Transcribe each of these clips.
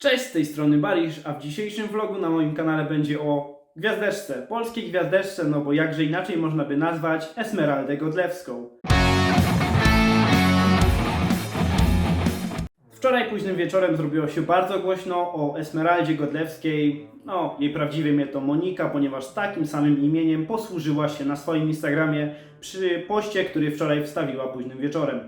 Cześć, z tej strony Barisz, a w dzisiejszym vlogu na moim kanale będzie o gwiazdeczce, polskiej gwiazdeczce, no bo jakże inaczej można by nazwać Esmeraldę Godlewską. Wczoraj późnym wieczorem zrobiło się bardzo głośno o Esmeraldzie Godlewskiej. No, jej prawdziwe imię to Monika, ponieważ takim samym imieniem posłużyła się na swoim Instagramie przy poście, który wczoraj wstawiła późnym wieczorem.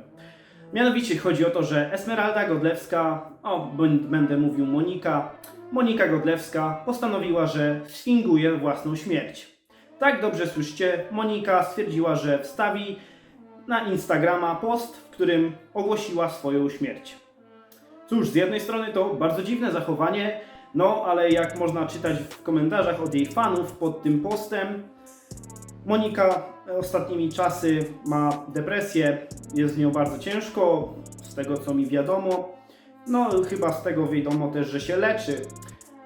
Mianowicie chodzi o to, że Esmeralda Godlewska, o bę- będę mówił Monika, Monika Godlewska postanowiła, że sfinguje własną śmierć. Tak dobrze słyszycie, Monika stwierdziła, że wstawi na Instagrama post, w którym ogłosiła swoją śmierć. Cóż, z jednej strony to bardzo dziwne zachowanie, no ale jak można czytać w komentarzach od jej fanów pod tym postem, Monika ostatnimi czasy ma depresję, jest z nią bardzo ciężko, z tego co mi wiadomo. No, chyba z tego wiadomo też, że się leczy.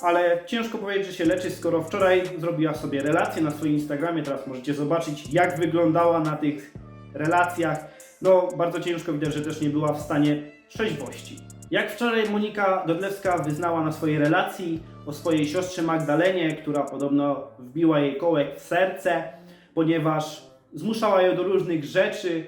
Ale ciężko powiedzieć, że się leczy, skoro wczoraj zrobiła sobie relację na swoim Instagramie. Teraz możecie zobaczyć, jak wyglądała na tych relacjach. No, bardzo ciężko widać, że też nie była w stanie trzeźwości. Jak wczoraj Monika Godlewska wyznała na swojej relacji o swojej siostrze Magdalenie, która podobno wbiła jej kołek w serce, ponieważ zmuszała ją do różnych rzeczy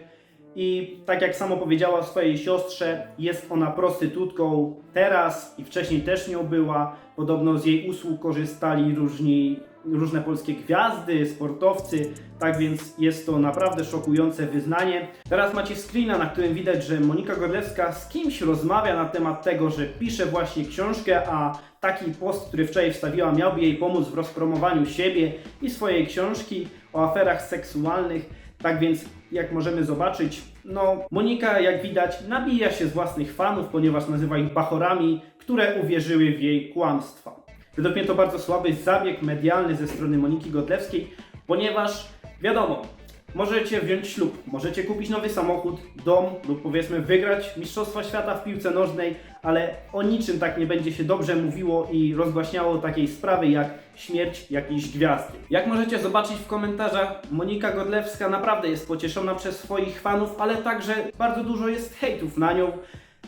i tak jak samo powiedziała swojej siostrze, jest ona prostytutką teraz i wcześniej też nią była. Podobno z jej usług korzystali różni, różne polskie gwiazdy, sportowcy, tak więc jest to naprawdę szokujące wyznanie. Teraz macie screena, na którym widać, że Monika Godlewska z kimś rozmawia na temat tego, że pisze właśnie książkę, a taki post, który wczoraj wstawiła, miałby jej pomóc w rozpromowaniu siebie i swojej książki o aferach seksualnych. Tak więc, jak możemy zobaczyć, no, Monika, jak widać, nabija się z własnych fanów, ponieważ nazywa ich bachorami, które uwierzyły w jej kłamstwa. Według mnie to bardzo słaby zabieg medialny ze strony Moniki Godlewskiej, ponieważ wiadomo, możecie wziąć ślub, możecie kupić nowy samochód, dom lub powiedzmy wygrać Mistrzostwa Świata w piłce nożnej, ale o niczym tak nie będzie się dobrze mówiło i rozgłaśniało takiej sprawy jak śmierć jakiejś gwiazdy. Jak możecie zobaczyć w komentarzach, Monika Godlewska naprawdę jest pocieszona przez swoich fanów, ale także bardzo dużo jest hejtów na nią.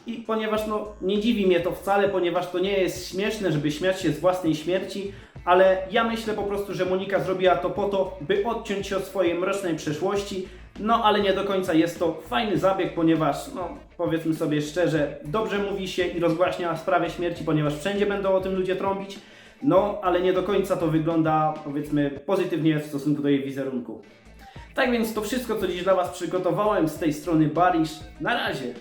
I ponieważ no, nie dziwi mnie to wcale, ponieważ to nie jest śmieszne, żeby śmiać się z własnej śmierci, ale ja myślę po prostu, że Monika zrobiła to po to, by odciąć się od swojej mrocznej przeszłości. No ale nie do końca jest to fajny zabieg, ponieważ, no powiedzmy sobie szczerze, dobrze mówi się i rozgłaśnia sprawę śmierci, ponieważ wszędzie będą o tym ludzie trąbić. No, ale nie do końca to wygląda, powiedzmy, pozytywnie w stosunku do jej wizerunku. Tak więc to wszystko, co dziś dla Was przygotowałem z tej strony Barisz. Na razie!